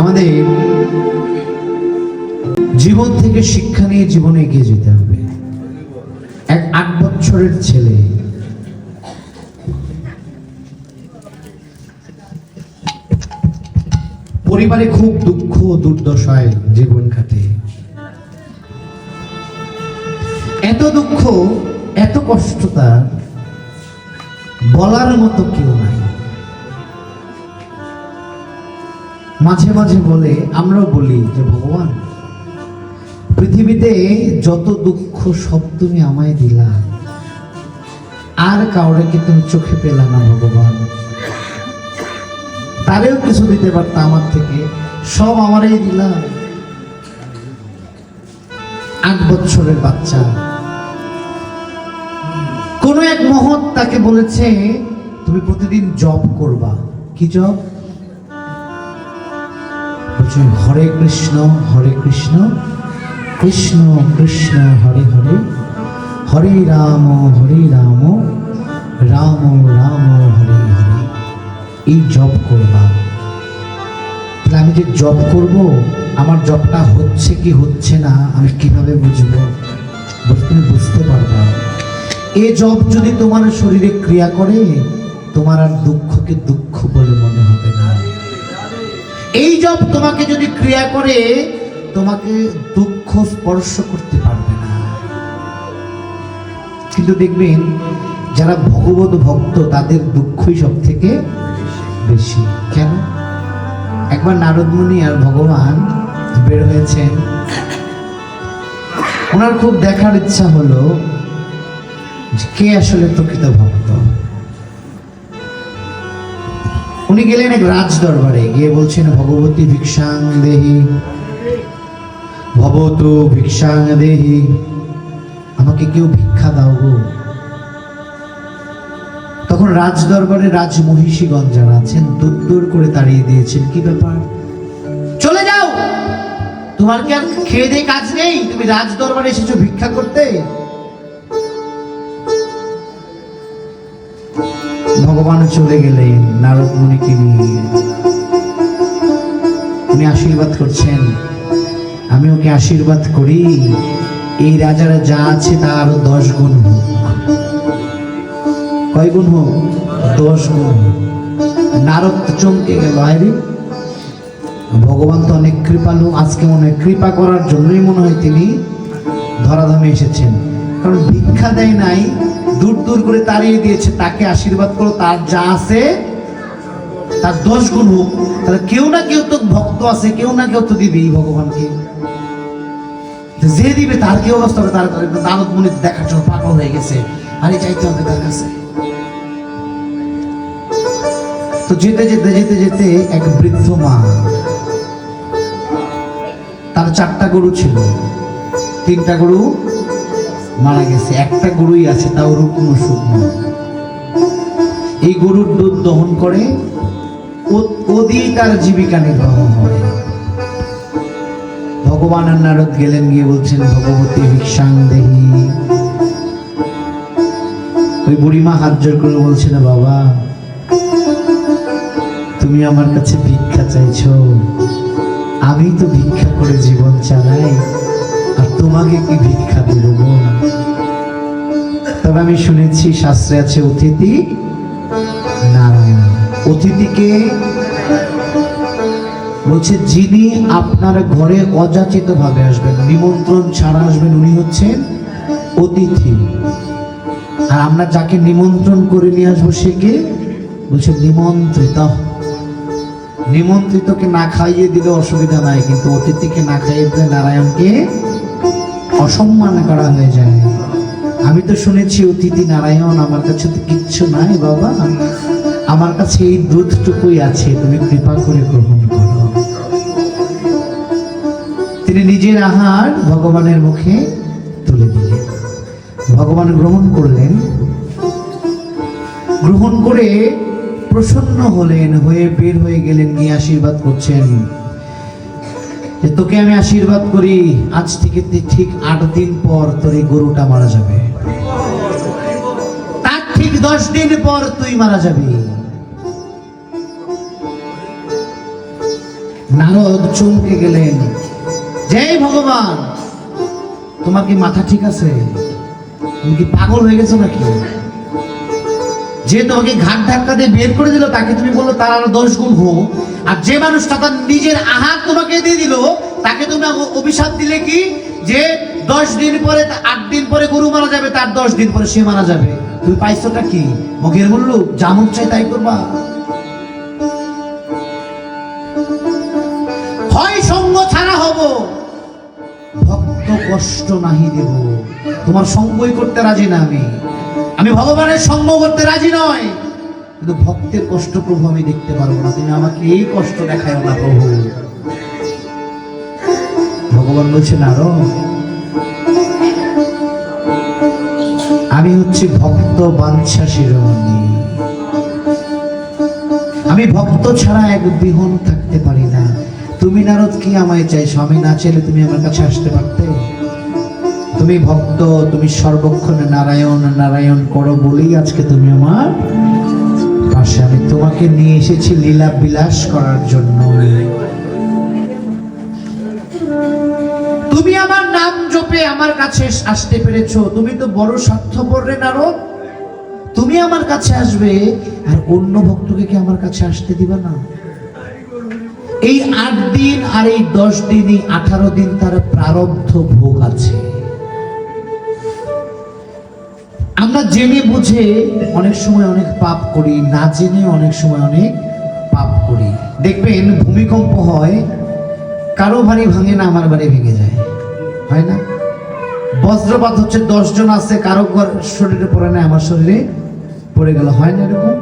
আমাদের জীবন থেকে শিক্ষা নিয়ে জীবনে এগিয়ে যেতে হবে। এক আট বছরের ছেলে। পরিবারে খুব দুঃখ, দুর্দশায় জীবন কাটে। এত দুঃখ, এত কষ্টতা বলার মতো কেউ নাই। মাঝে মাঝে বলে, আমরাও বলি যে, ভগবান, পৃথিবীতে যত দুঃখ সব তুমি আমায় দিলা। আর কাউরে কি তুমি চোখে পেলা না, ভগবান। তারেও কিছু দিতে পারত আমার থেকে। সব আমারই দিলাম আট বছরের বাচ্চা। কোন এক মহৎ তাকে বলেছে, তুমি প্রতিদিন জব করবা। কি জব বলছে হরে কৃষ্ণ হরে কৃষ্ণ কৃষ্ণ কৃষ্ণ, হরে হরে হরে রাম হরে রাম রাম রাম, হরে হরে। এই জব করবা। তাহলে আমি যে জব করব, আমার জবটা হচ্ছে কি হচ্ছে না, আমি কীভাবে বুঝব? তুমি বুঝতে পারবা। এ জব যদি তোমার শরীরে ক্রিয়া করে, তোমার আর দুঃখকে দুঃখ বলে মনে হবে না। এই জব তোমাকে যদি ক্রিয়া করে, তোমাকে দুঃখ স্পর্শ করতে পারবে না। কিন্তু দেখবেন, যারা ভগবত ভক্ত, তাদের দুঃখই সব থেকে বেশি। কেন? একবার নারদমুনি আর ভগবান বের হয়েছেন। ওনার খুব দেখার ইচ্ছা হলো কে আসলে প্রকৃত ভক্ত? উনি গেলেন এক রাজ দরবারে গিয়ে বলছেন, ভগবতী ভিক্ষাং দেহি। ভবত ভিক্ষাং দেহি। আমাকে কেউ ভিক্ষা দাও গো। তখন রাজ দরবারে রাজ মহিষীগণ যারা আছেন, দূর দূর করে তাড়িয়ে দিয়েছেন, কি ব্যাপার? চলে যাও! তোমার কি আর খেয়ে দিয়ে কাজ নেই? তুমি রাজ দরবারে এসেছ ভিক্ষা করতে? ভগবান চলে গেলেন নারদ মুনিকে নিয়ে। উনি আশীর্বাদ করছেন। আমি ওকে আশীর্বাদ করি। এই রাজারা যা আছে তা আরও দশ গুণ হোক। কয় গুণ হোক? দশ গুণ। নারদ চমকে গেল আরে ভগবান তো অনেক কৃপালু, আজকে মনে কৃপা করার জন্যই মনে হয় তিনি ধরাধামে এসেছেন। কারণ ভিক্ষা দেয় নাই, দূর দূর করে তাড়িয়ে দিয়েছে, তাকে আশীর্বাদ করো, তার যা আছে, তার দশ গুণ হোক। তাহলে কেউ না কেউ তো ভক্ত আছে, কেউ না কেউ তো দিবেই ভগবানকে। যে দিবে, তার কি অবস্থা হবে? তার দানত মুনি দেখার জন্য পাগল হয়ে গেছে। আরে চাইতে হবে তার কাছে। তো যেতে যেতে যেতে যেতে এক বৃদ্ধ মা, তার চারটা গরু ছিল। তিনটা গরু গেছে। একটা গরুই আছে, তাও রুগ্ন শুকনো এই গরুর দুধ দহন করে, ও- দিয়েই তার জীবিকা নির্বাহ হয়। ভগবান নারদ গেলেন, গিয়ে বলছেন, ভগবতী ভিক্ষাং দেহি। ওই বুড়িমা হাত জোর করে বলছিল বাবা, তুমি আমার কাছে ভিক্ষা চাইছো। আমি তো ভিক্ষা করে জীবন চালাই। আর তোমাকে কি ভিক্ষা দেব তবে আমি শুনেছি শাস্ত্রে আছে অতিথি নারায়ণ। অতিথিকে বলছে, যিনি আপনার ঘরে অযাচিত ভাবে আসবেন, নিমন্ত্রণ ছাড়া আসবেন, উনি হচ্ছেন অতিথি। আর আমরা যাকে নিমন্ত্রণ করে নিয়ে আসব, সে কে? বলছে, নিমন্ত্রিত। নিমন্ত্রিতকে না খাইয়ে দিলে অসুবিধা নাই, কিন্তু অতিথিকে না খাইয়ে দিলে নারায়ণকে অসম্মান করা হয়ে যায়। আমি তো শুনেছি, অতিথি নারায়ণ, আমার কাছে তো কিচ্ছু নাই বাবা। আমার কাছে এই দুধটুকুই আছে, তুমি কৃপা করে গ্রহণ করো। তিনি নিজের আহার ভগবানের মুখে তুলে দিলেন। ভগবান গ্রহণ করলেন। গ্রহণ করে প্রসন্ন হলেন, হয়ে বের হয়ে গেলেন গিয়ে আশীর্বাদ করছেন। যে তোকে আমি আশীর্বাদ করি, আজ থেকে ঠিক আট দিন পর তোর এই গরুটা মারা যাবে। তার ঠিক দশ দিন পর তুই মারা যাবি। নারদ চমকে গেলেন, জয় ভগবান, তোমার কি মাথা ঠিক আছে? তুমি কি পাগল হয়ে গেছো নাকি? যে তোমাকে ঘাট ধাক্কা দিয়ে বের করে দিল, তাকে তুমি বলল, তার আরও দশ গুণ হোক আর যে মানুষটা তার নিজের আহার তোমাকে দিয়ে দিল, তাকে তুমি অভিশাপ দিলে কি? যে দশ দিন পরে আট দিন পরে গরু মারা যাবে, তার দশ দিন পরে সে মারা যাবে। তুমি পাইছোটা কি? মুখের বলল যেমন চাই তাই করবা। হয় সঙ্গ ছাড়া হব। ভক্ত কষ্ট নাহি দেব। তোমার সঙ্গই করতে রাজি না আমি। আমি ভগবানের সঙ্গ করতে রাজি নয় কিন্তু ভক্তের কষ্ট প্রভু আমি দেখতে পারব না। তুমি আমাকে এই কষ্ট দেখায় না প্রভু। ভগবান বলছে না আমি হচ্ছে ভক্ত বাঞ্ছা শিরোমণি। আমি ভক্ত ছাড়া এক বিহন থাকতে পারি না। তুমি নারদ, কি আমায় চাইছো? আমি না চাইলে তুমি আমার কাছে আসতে পারতে? তুমি ভক্ত, তুমি সর্বক্ষণে নারায়ণ নারায়ণ করো বলেই আজকে তুমি আমার পাশে। আমি তোমাকে নিয়ে এসেছি লীলা বিলাস করার জন্য। তুমি আমার নাম জপে আমার কাছে আসতে পেরেছ। তুমি তো বড় স্বার্থপর রে নারদ। তুমি আমার কাছে আসবে, আর অন্য ভক্তকে কি আমার কাছে আসতে দিবা না? এই আট দিন আর এই দশ দিন এই আঠারো দিন তার প্রারব্ধ ভোগ আছে। আমরা জেনে বুঝে অনেক সময় অনেক পাপ করি, না জেনে অনেক সময় অনেক পাপ করি। দেখবেন, ভূমিকম্প হয়, কারও বাড়ি ভাঙে না, আমার বাড়ি ভেঙে যায়। হয় না? বজ্রপাত হচ্ছে দশজন আছে, কারও শরীরে পড়ে না, আমার শরীরে পড়ে গেল। হয় না এরকম?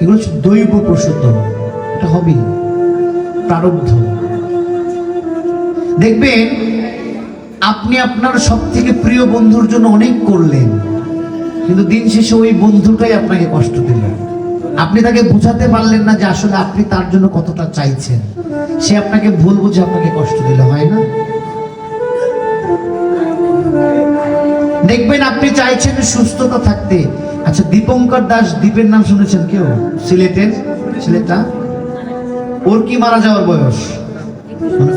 এগুলো হচ্ছে দৈব প্রসূত। এটা হবেই। প্রারব্ধ। দেখবেন, আপনি আপনার সব থেকে প্রিয় বন্ধুর জন্য অনেক করলেন। কিন্তু দিন শেষে ওই বন্ধুটাই আপনাকে কষ্ট দিল। আপনি তাকে বুঝাতে পারলেন না যে আসলে আপনি তার জন্য কতটা চাইছেন। সে আপনাকে ভুল বুঝে আপনাকে কষ্ট দিল, হয় না? দেখবেন আপনি চাইছেন সুস্থতা থাকতে। আচ্ছা দীপঙ্কর দাস দ্বীপের নাম শুনেছেন কেউ? সিলেটের? ছেলেটা ওর কি মারা যাওয়ার বয়স?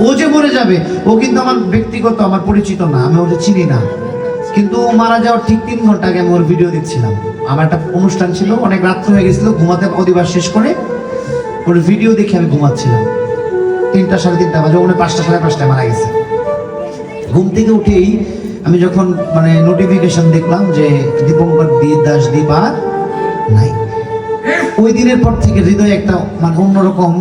ও যে মরে যাবে, ও কিন্তু আমার ব্যক্তিগত, আমার পরিচিত না, আমি ওকে চিনি না। কিন্তু মারা যাওয়ার ঠিক তিন ঘণ্টা আগে আমি ওর ভিডিও দেখছিলাম আমার একটা অনুষ্ঠান ছিল, অনেক রাত্র হয়ে গেছিল, ঘুমাতে অধিবার শেষ করে ওর ভিডিও দেখে আমি ঘুমাচ্ছিলাম। তিনটা সাড়ে তিনটা বাজে, ওখানে পাঁচটা, সাড়ে পাঁচটায় মারা গেছে। ঘুম থেকে উঠেই আমি যখন মানে নোটিফিকেশন দেখলাম যে দীপঙ্কর দি, দাস দীপ নাই। ওই দিনের পর থেকে হৃদয়ে একটা মানে অন্যরকম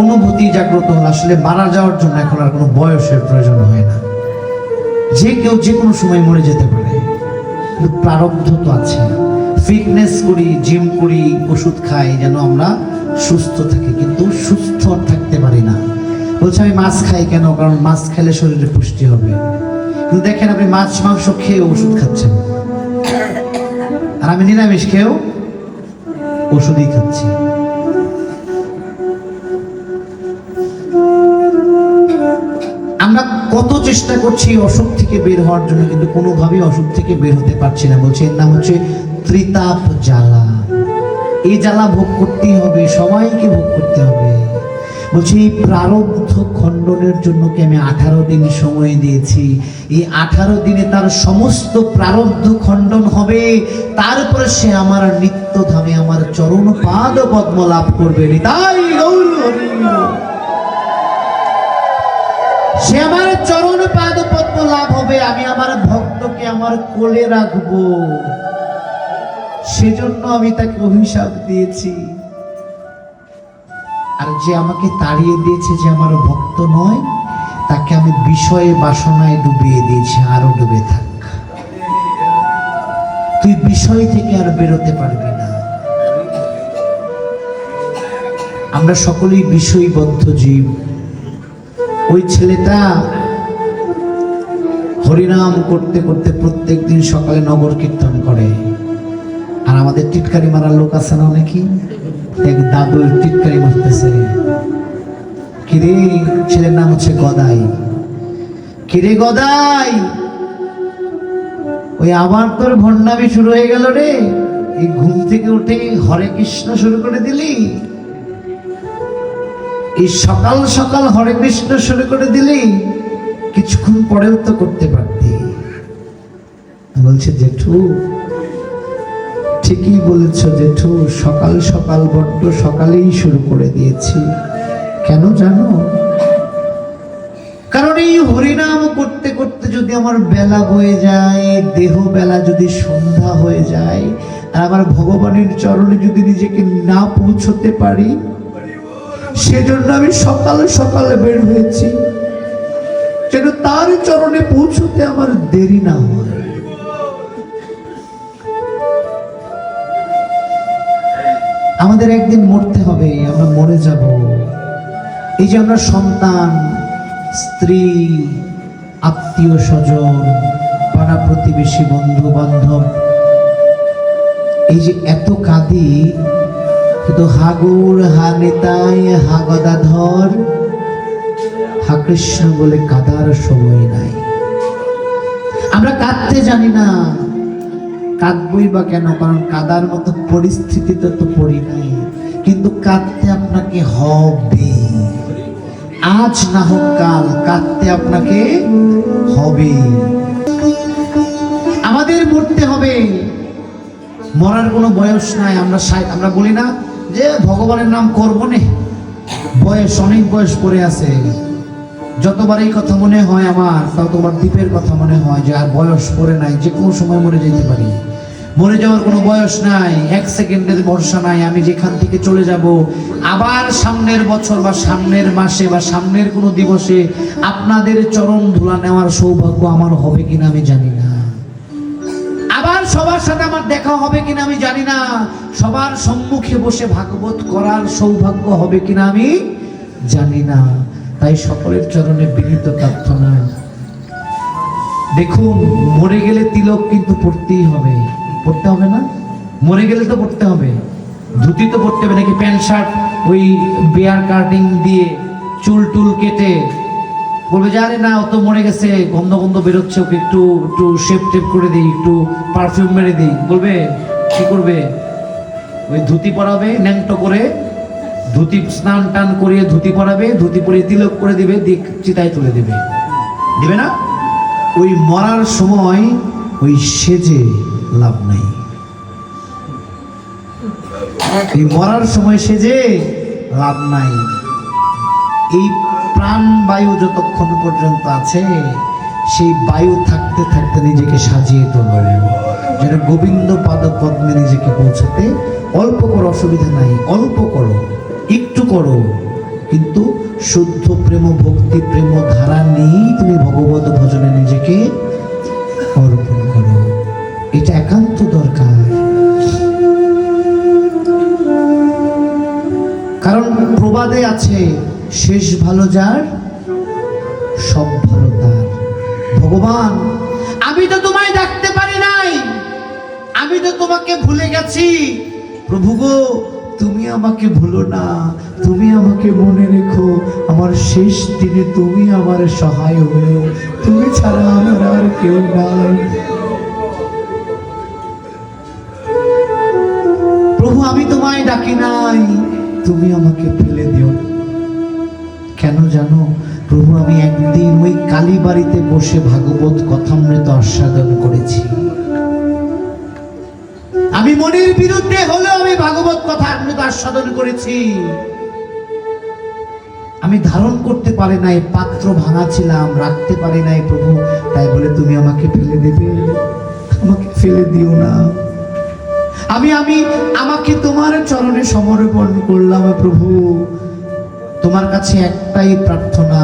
অনুভূতি জাগ্রত হলো। আসলে মারা যাওয়ার জন্য এখন আর কোনো বয়সের প্রয়োজন হয় না। যে কেউ যে কোনো সময় মরে যেতে পারে। প্রারব্ধ তো আছে। ফিটনেস করি, জিম করি, ওষুধ খাই যেন আমরা সুস্থ থাকি। কিন্তু সুস্থ থাকতে পারি না। বলছে, আমি মাছ খাই কেন? কারণ মাছ খেলে শরীরে পুষ্টি হবে। কিন্তু দেখেন আপনি মাছ, মাংস খেয়ে ওষুধ খাচ্ছেন। আর আমি নিরামিষ খেয়েও ওষুধই খাচ্ছি। কত চেষ্টা করছি অসুখ থেকে বের হওয়ার জন্য, কিন্তু কোনোভাবেই অসুখ থেকে বের হতে পারছি না। বলছে, এর নাম হচ্ছে ত্রিতাপ জ্বালা। এই জ্বালা ভোগ করতেই হবে, সবাইকে ভোগ করতে হবে। বলছি, এই প্রারব্ধ খণ্ডনের জন্য কি আমি আঠারো দিন সময় দিয়েছি? এই আঠারো দিনে তার সমস্ত প্রারব্ধ খণ্ডন হবে। তারপরে সে আমার নিত্য ধামে আমার চরণ পাদ পদ্ম লাভ করবে। তাই গৌর সে আমার চরণ পাদ পদ্ম লাভ হবে, আমি আমার ভক্তকে আমার কোলে রাখব। সেজন্য আমি তাকে অভিশাপ দিয়েছি। আর যে আমাকে তাড়িয়ে দিয়েছে যে আমার ভক্ত নয়, তাকে আমি বিষয়ে বাসনায় ডুবিয়ে দিয়েছি, আরও ডুবে থাক। তুই বিষয় থেকে আর বেরোতে পারবি না। আমরা সকলেই বিষয়বদ্ধ জীব। ওই ছেলেটা হরিনাম করতে করতে প্রত্যেক দিন সকালে নগর কীর্তন করে। আর আমাদের টিটকারি মারার লোক আছে না অনেকেই দেখ দাদু টিটকারি মারতেছে। কিরে, ছেলের নাম হচ্ছে গদাই। কিরে গদাই, ওই আবার তোর ভণ্ডামি শুরু হয়ে গেল রে? এই ঘুম থেকে উঠে হরে কৃষ্ণ শুরু করে দিলি? এই সকাল সকাল হরে কৃষ্ণ শুরু করে দিলেই কিছুক্ষণ পরেও তো করতে পারতি। বলছে, জেঠু, ঠিকই বলেছ জেঠু, সকাল সকাল বড্ড সকালেই শুরু করে দিয়েছি। কেন জানো? কারণ এই হরিনাম করতে করতে যদি আমার বেলা হয়ে যায়, দেহ বেলা যদি সন্ধ্যা হয়ে যায়, আর আমার ভগবানের চরণে যদি নিজেকে না পৌঁছতে পারি সেজন্য আমি সকালে সকালে বের হয়েছি। যেন তার চরণে পৌঁছতে আমার দেরি না হয়। আমাদের একদিন মরতে হবে, আমরা মরে যাব। এই যে আমরা সন্তান, স্ত্রী, আত্মীয় স্বজন, পাড়া প্রতিবেশী বন্ধু বান্ধব এই যে এত কাঁদি কিন্তু হাগুর হা নেতাই হা গদাধর হা কৃষ্ণ বলে কাদার সময় নাই। আমরা কাঁদতে জানি না। কাঁদবই বা কেন? কারণ কাদার মতো পরিস্থিতিতে তো পড়ি নাই। কিন্তু কাঁদতে আপনাকে হবে। আজ না হোক কাল কাঁদতে আপনাকে হবে। আমাদের মরতে হবে। মরার কোনো বয়স নাই। আমরা আমরা বলি না যে ভগবানের নাম করব নে, বয়স অনেক বয়স পড়ে আছে। যতবার এই কথা মনে হয় আমার ততবার দ্বীপের কথা মনে হয় যে আর বয়স পড়ে নাই, যে কোনো সময় মরে যেতে পারি। মরে যাওয়ার কোনো বয়স নাই, এক সেকেন্ডের ভরসা নাই, আমি যেখান থেকে চলে যাব, আবার সামনের বছর বা সামনের মাসে বা সামনের কোনো দিবসে আপনাদের চরণ ধুলা নেওয়ার সৌভাগ্য আমার হবে কিনা আমি জানি না। সবার সাথে আমার দেখা হবে কিনা আমি জানি না। সবার সম্মুখে বসে ভাগবত করার সৌভাগ্য হবে কিনা আমি জানি না। তাই সকলের চরণে বিনীত প্রার্থনা। দেখুন, মরে গেলে তিলক কিন্তু পড়তেই হবে। পড়তে হবে না? মরে গেলে তো পড়তে হবে। ধুতি তো পড়তে হবে নাকি প্যান্ট শার্ট? ওই বেয়ার কাটিং দিয়ে চুল টুল কেটে বলবে যে, আরে না, ও তো মরে গেছে। গন্ধ গন্ধ বেরোচ্ছে, ওকে একটু একটু শেপ টেপ করে দিই, একটু পারফিউম মেরে দিই। বলবে, কি করবে? ওই ধুতি পরাবে, ন্যাংটো করে, ধুতি স্নান টান করিয়ে ধুতি পরাবে, ধুতি পরিয়ে তিলক করে দিবে, দিক চিতায় তুলে দিবে। দিবে না? ওই মরার সময় ওই সেজে লাভ নাই। এই মরার সময় সেজে লাভ নাই। এই প্রাণ বায়ু যতক্ষণ পর্যন্ত আছে, সেই বায়ু থাকতে থাকতে নিজেকে সাজিয়ে তোলেন যেন গোবিন্দ পাদ পদ্মে নিজেকে পৌঁছাতে অল্প করো, অসুবিধা নাই। অল্প করো, একটু করো। কিন্তু শুদ্ধ প্রেম, ভক্তি প্রেম, ধারা নিয়েই তুমি ভগবত ভজনে নিজেকে অর্পণ করো। এটা একান্ত দরকার। কারণ প্রবাদে আছে শেষ ভালো যার, সব ভালো তার। ভগবান, আমি তো তোমায় ডাকতে পারি নাই। আমি তো তোমাকে ভুলে গেছি। প্রভু গো, তুমি আমাকে ভুলো না। তুমি আমাকে মনে রেখো, আমার শেষ দিনে তুমি আমার সহায় হয়েও। তুমি ছাড়া আমার আর কেউ নাই। প্রভু, আমি তোমায় ডাকি নাই। তুমি আমাকে ফেলে দিও না। কেন জানো? প্রভু, আমি একদিন ওই কালীবাড়িতে বসে ভাগবত কথামৃত আস্বাদন করেছি। আমি মনের বিরুদ্ধে হলেও আমি ভাগবত কথা অমৃত আস্বাদন করেছি। আমি ধারণ করতে পারি নাই, পাত্র ভাঙা ছিলাম, রাখতে পারি নাই, প্রভু, তাই বলে তুমি আমাকে ফেলে দেবে। আমাকে ফেলে দিও না। আমি আমি, আমাকে তোমার চরণে সমর্পণ করলাম প্রভু। তোমার কাছে একটাই প্রার্থনা,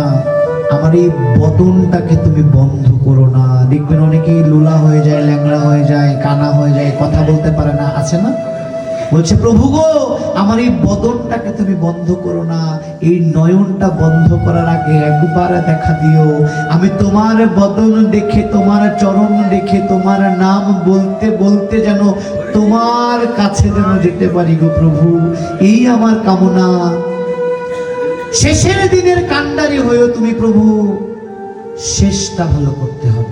আমার এই বদনটাকে তুমি বন্ধ করো না। দেখবেন অনেকেই লোলা হয়ে যায়, ল্যাংড়া হয়ে যায়, কানা হয়ে যায়, কথা বলতে পারে না। আছে না? বলছে, প্রভু গো, আমার এই বদনটাকে তুমি বন্ধ করো না। এই নয়নটা বন্ধ করার আগে একবার দেখা দিও। আমি তোমার বদন দেখে, তোমার চরণ দেখে, তোমার নাম বলতে বলতে যেন তোমার কাছে যেন যেতে পারি গো প্রভু। এই আমার কামনা। শেষের দিনের কান্ডারি হয়েও তুমি প্রভু শেষটা ভালো করতে হবে।